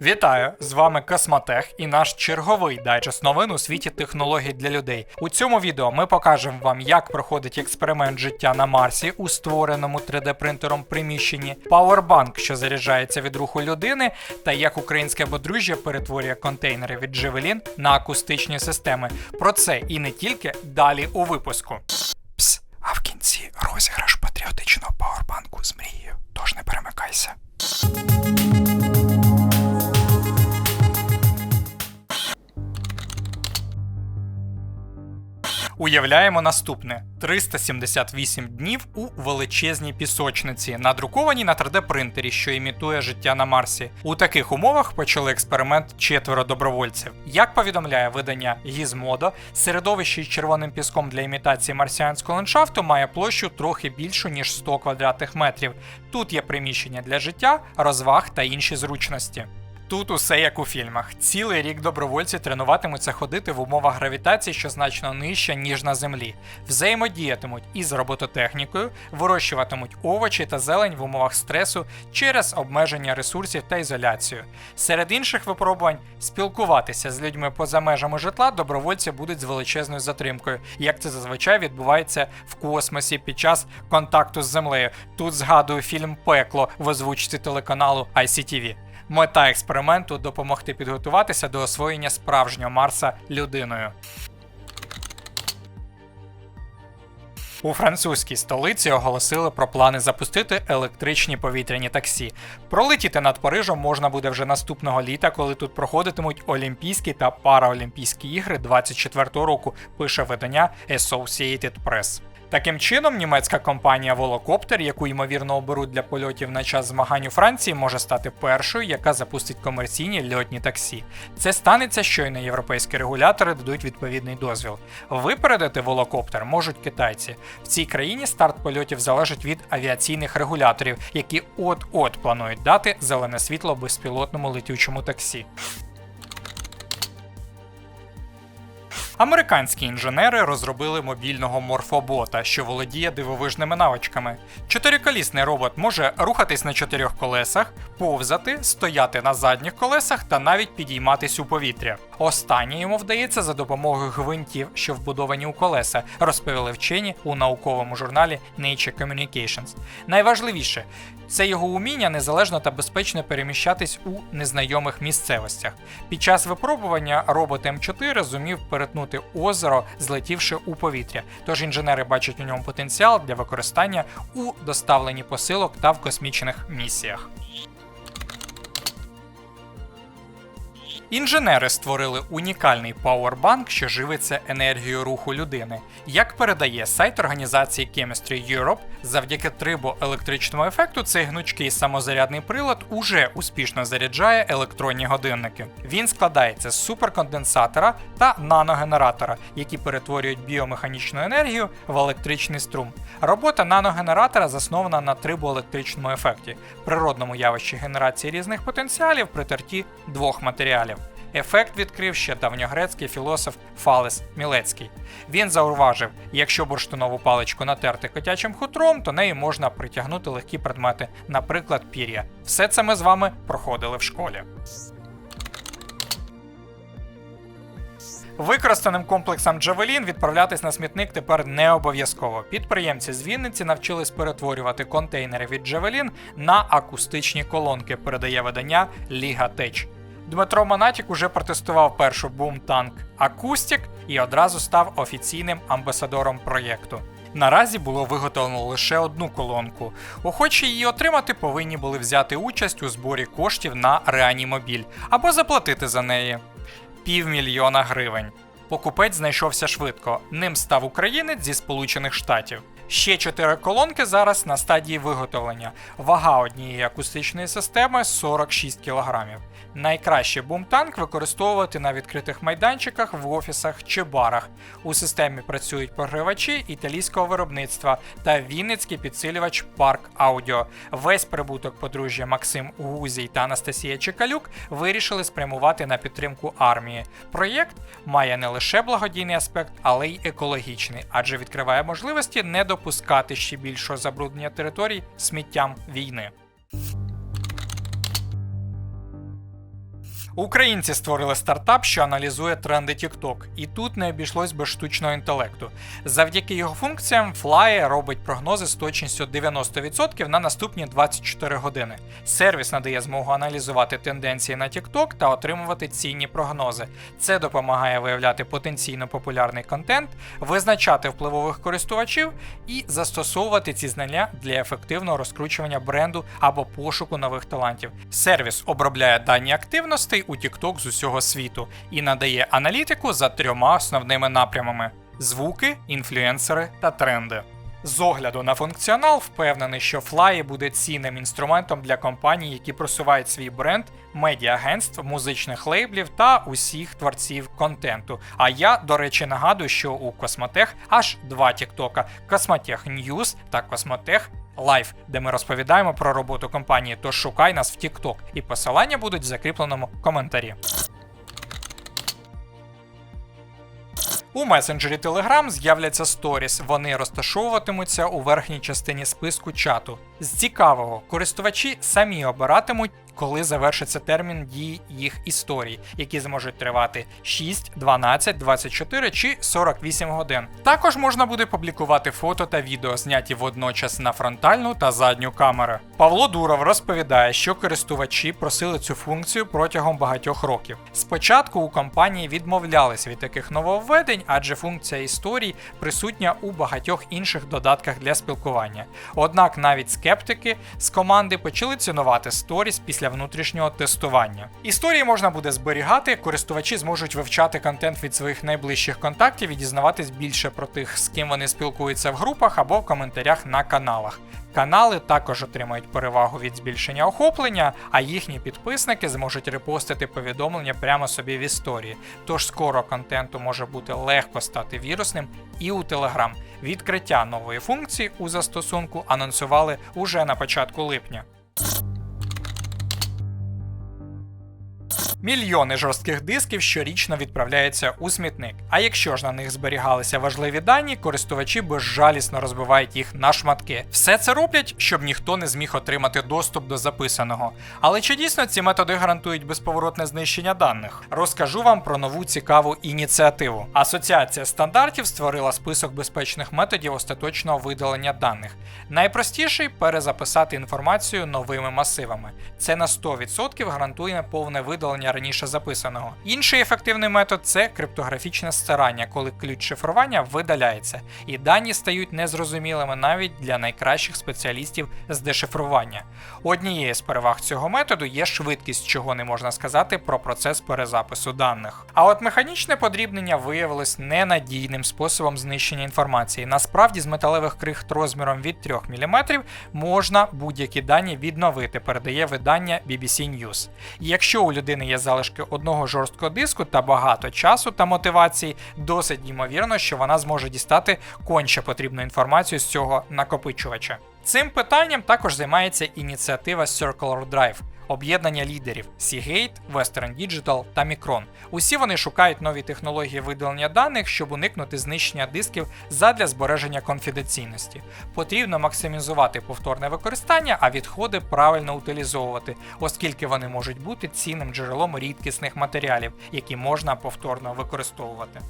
Вітаю! З вами Космотех і наш черговий дайджест новин у світі технологій для людей. У цьому відео ми покажемо вам, як проходить експеримент життя на Марсі у створеному 3D-принтером приміщенні, пауербанк, що заряджається від руху людини, та як українське подружжя перетворює контейнери від Джевелін на акустичні системи. Про це і не тільки далі у випуску. Пс, а в кінці розіграш патріотичного пауербанку з мрією. Тож не перемикайся. Уявляємо наступне: 378 днів у величезній пісочниці, надрукованій на 3D-принтері, що імітує життя на Марсі. У таких умовах почали експеримент четверо добровольців. Як повідомляє видання Gizmodo, середовище із червоним піском для імітації марсіанського ландшафту має площу трохи більшу ніж 100 квадратних метрів. Тут є приміщення для життя, розваг та інші зручності. Тут усе як у фільмах. Цілий рік добровольці тренуватимуться ходити в умовах гравітації, що значно нижча, ніж на землі, взаємодіятимуть із робототехнікою, вирощуватимуть овочі та зелень в умовах стресу через обмеження ресурсів та ізоляцію. Серед інших випробувань спілкуватися з людьми поза межами житла добровольці будуть з величезною затримкою, як це зазвичай відбувається в космосі під час контакту з землею. Тут згадую фільм Пекло в озвучці телеканалу ICTV. Мета експерименту допомогти підготуватися до освоєння справжнього Марса людиною. У французькій столиці оголосили про плани запустити електричні повітряні таксі. Пролетіти над Парижем можна буде вже наступного літа, коли тут проходитимуть Олімпійські та Параолімпійські ігри 24-го року, пише видання Associated Press. Таким чином, німецька компанія Volocopter, яку ймовірно оберуть для польотів на час змагань у Франції, може стати першою, яка запустить комерційні льотні таксі. Це станеться, щойно європейські регулятори дадуть відповідний дозвіл. Випередити Volocopter можуть китайці. В цій країні старт польотів залежить від авіаційних регуляторів, які от-от планують дати зелене світло безпілотному летючому таксі. Американські інженери розробили мобільного морфобота, що володіє дивовижними навичками. Чотириколісний робот може рухатись на чотирьох колесах, повзати, стояти на задніх колесах та навіть підійматись у повітря. Останнє йому вдається за допомогою гвинтів, що вбудовані у колеса, розповіли вчені у науковому журналі Nature Communications. Найважливіше це його уміння незалежно та безпечно переміщатись у незнайомих місцевостях. Під час випробування робот М4 зумів перетнути озеро, злетівши у повітря. Тож інженери бачать у ньому потенціал для використання у доставленні посилок та в космічних місіях. Інженери створили унікальний пауербанк, що живиться енергією руху людини. Як передає сайт організації Chemistry Europe, завдяки трибоелектричному ефекту цей гнучкий самозарядний прилад уже успішно заряджає електронні годинники. Він складається з суперконденсатора та наногенератора, які перетворюють біомеханічну енергію в електричний струм. Робота наногенератора заснована на трибоелектричному ефекті, природному явищі генерації різних потенціалів при терті двох матеріалів. Ефект відкрив ще давньогрецький філософ Фалес Мілецький. Він зауважив, якщо бурштинову паличку натерти котячим хутром, то нею можна притягнути легкі предмети, наприклад, пір'я. Все це ми з вами проходили в школі. Використаним комплексом Джавелін відправлятись на смітник тепер не обов'язково. Підприємці з Вінниці навчились перетворювати контейнери від Джавелін на акустичні колонки, передає видання Ліга Теч. Дмитро Монатік уже протестував першу бум-танк Акустік і одразу став офіційним амбасадором проєкту. Наразі було виготовлено лише одну колонку. Охочі її отримати повинні були взяти участь у зборі коштів на реанімобіль або заплатити за неї півмільйона гривень. Покупець знайшовся швидко. Ним став українець зі Сполучених Штатів. Ще чотири колонки зараз на стадії виготовлення. Вага однієї акустичної системи 46 кг. Найкраще бумтанк використовувати на відкритих майданчиках, в офісах чи барах. У системі працюють програвачі італійського виробництва та вінницький підсилювач Парк Аудіо. Весь прибуток подружжя Максим Гузій та Анастасія Чекалюк вирішили спрямувати на підтримку армії. Проєкт має не лише благодійний аспект, але й екологічний, адже відкриває можливості не допускати ще більшого забруднення територій сміттям війни. Українці створили стартап, що аналізує тренди TikTok, і тут не обійшлось без штучного інтелекту. Завдяки його функціям Fly робить прогнози з точністю 90% на наступні 24 години. Сервіс надає змогу аналізувати тенденції на TikTok та отримувати цінні прогнози. Це допомагає виявляти потенційно популярний контент, визначати впливових користувачів і застосовувати ці знання для ефективного розкручування бренду або пошуку нових талантів. Сервіс обробляє дані активностей у TikTok з усього світу і надає аналітику за трьома основними напрямами: звуки, інфлюенсери та тренди. З огляду на функціонал, впевнений, що Fly буде цінним інструментом для компаній, які просувають свій бренд, медіагентств, музичних лейблів та усіх творців контенту. А я, до речі, нагадую, що у Космотех аж два тіктока: Космотех News та Космотех Live, де ми розповідаємо про роботу компанії. Тож шукай нас в TikTok, і посилання будуть в закріпленому коментарі. У месенджері Telegram з'являться сторіс. Вони розташовуватимуться у верхній частині списку чату. З цікавого, користувачі самі обиратимуть, коли завершиться термін дії їх історій, які зможуть тривати 6, 12, 24 чи 48 годин. Також можна буде публікувати фото та відео, зняті водночас на фронтальну та задню камери. Павло Дуров розповідає, що користувачі просили цю функцію протягом багатьох років. Спочатку у компанії відмовлялись від таких нововведень, адже функція історій присутня у багатьох інших додатках для спілкування. Однак навіть скептики з команди почали цінувати сторіс після внутрішнього тестування. Історії можна буде зберігати, користувачі зможуть вивчати контент від своїх найближчих контактів і дізнаватись більше про тих, з ким вони спілкуються в групах або в коментарях на каналах. Канали також отримають перевагу від збільшення охоплення, а їхні підписники зможуть репостити повідомлення прямо собі в історії. Тож скоро контенту може бути легко стати вірусним і у Telegram. Відкриття нової функції у застосунку анонсували уже на початку липня. Мільйони жорстких дисків щорічно відправляються у смітник. А якщо ж на них зберігалися важливі дані, користувачі безжалісно розбивають їх на шматки. Все це роблять, щоб ніхто не зміг отримати доступ до записаного. Але чи дійсно ці методи гарантують безповоротне знищення даних? Розкажу вам про нову цікаву ініціативу. Асоціація стандартів створила список безпечних методів остаточного видалення даних. Найпростіший перезаписати інформацію новими масивами. Це на 100% гарантує повне видалення раніше записаного. Інший ефективний метод це криптографічне стирання, коли ключ шифрування видаляється, і дані стають незрозумілими навіть для найкращих спеціалістів з дешифрування. Однією з переваг цього методу є швидкість, чого не можна сказати про процес перезапису даних. А от механічне подрібнення виявилось ненадійним способом знищення інформації. Насправді з металевих крихт розміром від 3 мм можна будь-які дані відновити, передає видання BBC News. І якщо у людини є залишки одного жорсткого диску та багато часу та мотивації, досить ймовірно, що вона зможе дістати конче потрібну інформацію з цього накопичувача. Цим питанням також займається ініціатива Circular Drive. Об'єднання лідерів Seagate, Western Digital та Micron. Усі вони шукають нові технології видалення даних, щоб уникнути знищення дисків задля збереження конфіденційності. Потрібно максимізувати повторне використання, а відходи правильно утилізовувати, оскільки вони можуть бути цінним джерелом рідкісних матеріалів, які можна повторно використовувати.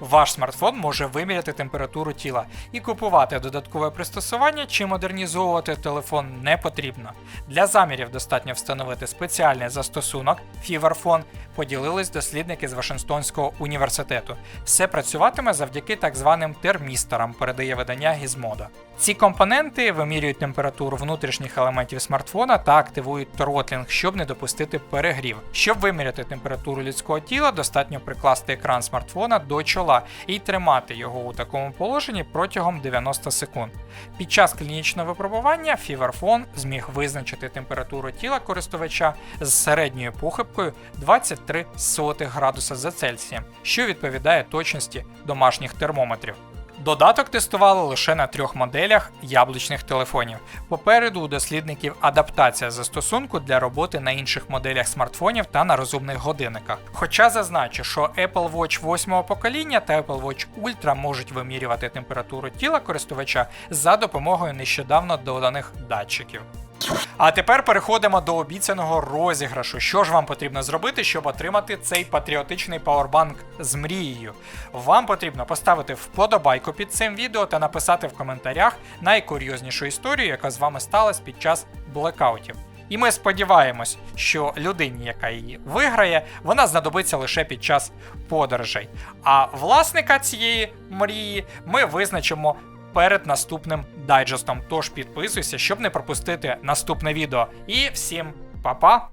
Ваш смартфон може виміряти температуру тіла і купувати додаткове пристосування чи модернізовувати телефон не потрібно. Для замірів достатньо встановити спеціальний застосунок FeverPhone, поділились дослідники з Вашингтонського університету. Все працюватиме завдяки так званим термісторам, передає видання Gizmodo. Ці компоненти вимірюють температуру внутрішніх елементів смартфона та активують тротлінг, щоб не допустити перегрів. Щоб виміряти температуру людського тіла, достатньо прикласти екран смартфона до чола і тримати його у такому положенні протягом 90 секунд. Під час клінічного випробування фіверфон зміг визначити температуру тіла користувача з середньою похибкою 23 градуса за Цельсієм, що відповідає точності домашніх термометрів. Додаток тестували лише на трьох моделях яблучних телефонів. Попереду у дослідників адаптація застосунку для роботи на інших моделях смартфонів та на розумних годинниках. Хоча зазначу, що Apple Watch 8 покоління та Apple Watch Ultra можуть вимірювати температуру тіла користувача за допомогою нещодавно доданих датчиків. А тепер переходимо до обіцяного розіграшу. Що ж вам потрібно зробити, щоб отримати цей патріотичний пауербанк з мрією? Вам потрібно поставити вподобайку під цим відео та написати в коментарях найкурйознішу історію, яка з вами сталася під час блекаутів. І ми сподіваємось, що людині, яка її виграє, вона знадобиться лише під час подорожей. А власника цієї мрії ми визначимо перед наступним дайджестом. Тож підписуйся, щоб не пропустити наступне відео. І всім па-па!